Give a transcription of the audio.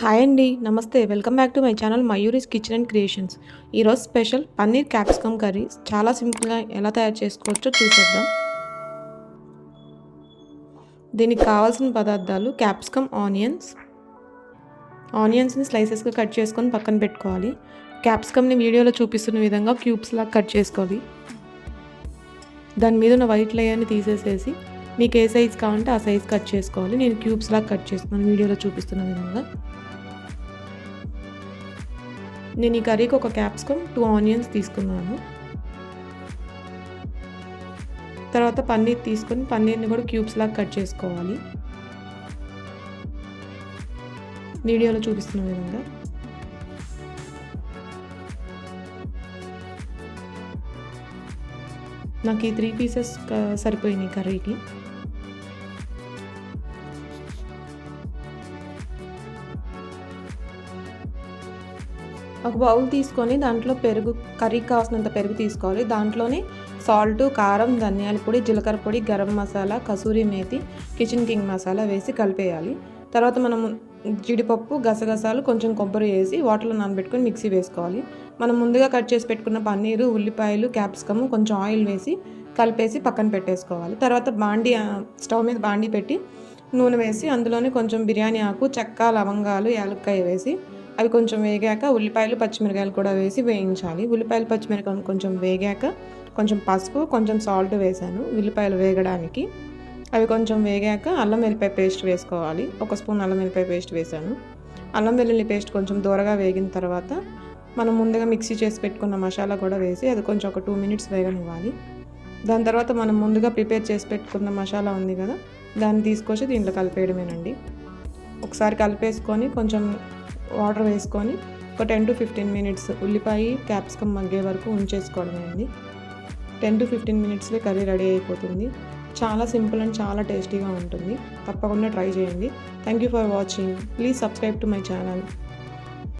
Hi అండి నమస్తే. Welcome back to my channel Mayuri's kitchen and creations. ఈరోజు special paneer capsicum curry. చాలా సింపుల్గా ఎలా తయారు చేసుకోవచ్చో చూసేద్దాం. దీనికి కావాల్సిన పదార్థాలు క్యాప్సికమ్ ఆనియన్స్. ఆనియన్స్ని స్లైసెస్గా కట్ చేసుకొని పక్కన పెట్టుకోవాలి. క్యాప్సికమ్ని వీడియోలో చూపిస్తున్న విధంగా క్యూబ్స్లా కట్ చేసుకోవాలి. దాని మీద ఉన్న వైట్ లేయర్ని తీసేసేసి మీకు ఏ సైజ్ కావాలంటే ఆ సైజ్ కట్ చేసుకోవాలి. నేను క్యూబ్స్లా కట్ చేస్తున్నాను వీడియోలో చూపిస్తున్న విధంగా. నేను ఈ కర్రీకి ఒక క్యాప్సికమ్ టూ ఆనియన్స్ తీసుకున్నాను. తర్వాత పన్నీర్ తీసుకొని పన్నీర్ని కూడా క్యూబ్స్ లాగా కట్ చేసుకోవాలి. వీడియోలో చూపిస్తున్న విధంగా. నాకు ఈ త్రీ పీసెస్ సరిపోయినాయి కర్రీకి. ఒక బౌల్ తీసుకొని దాంట్లో పెరుగు కర్రీకి కావాల్సినంత పెరుగు తీసుకోవాలి. దాంట్లోనే సాల్ట్ కారం ధనియాల పొడి జీలకర్ర పొడి గరం మసాలా కసూరి మేతి కిచెన్ కింగ్ మసాలా వేసి కలిపేయాలి. తర్వాత మనం జీడిపప్పు గసగసాలు కొంచెం కొబ్బరి వేసి వాటర్లో నానబెట్టుకొని మిక్సీ వేసుకోవాలి. మనం ముందుగా కట్ చేసి పెట్టుకున్న పన్నీరు ఉల్లిపాయలు క్యాప్సికమ్ కొంచెం ఆయిల్ వేసి కలిపేసి పక్కన పెట్టేసుకోవాలి. తర్వాత బాండి స్టవ్ మీద బాండి పెట్టి నూనె వేసి అందులోనే కొంచెం బిర్యానీ ఆకు చెక్క లవంగాలు యాలక్కాయ వేసి అవి కొంచెం వేగాక ఉల్లిపాయలు పచ్చిమిరకాయలు కూడా వేసి వేయించాలి. ఉల్లిపాయలు పచ్చిమిరకాయలు కొంచెం వేగాక కొంచెం పసుపు కొంచెం సాల్ట్ వేసాను ఉల్లిపాయలు వేగడానికి. అవి కొంచెం వేగాక అల్లం వెల్లిపాయ పేస్ట్ వేసుకోవాలి. ఒక స్పూన్ అల్లం వెల్లిపాయ పేస్ట్ వేసాను. అల్లం వెల్లుల్లి పేస్ట్ కొంచెం దూరగా వేగిన తర్వాత మనం ముందుగా మిక్సీ చేసి పెట్టుకున్న మసాలా కూడా వేసి అది కొంచెం ఒక టూ మినిట్స్ వేగనివ్వాలి. దాని తర్వాత మనం ముందుగా ప్రిపేర్ చేసి పెట్టుకున్న మసాలా ఉంది కదా దాన్ని తీసుకొచ్చి దీంట్లో కలిపేయడమేనండి. ఒకసారి కలిపేసుకొని కొంచెం వాటర్ వేసుకొని ఒక టెన్ టు ఫిఫ్టీన్ మినిట్స్ ఉల్లిపాయ క్యాప్సికమ్ మగ్గే వరకు ఉంచేసుకోవడమేంది టెన్ టు ఫిఫ్టీన్ మినిట్స్లో కర్రీ రెడీ అయిపోతుంది. చాలా సింపుల్ అండ్ చాలా టేస్టీగా ఉంటుంది. తప్పకుండా ట్రై చేయండి. Thank you for watching. Please subscribe to my channel.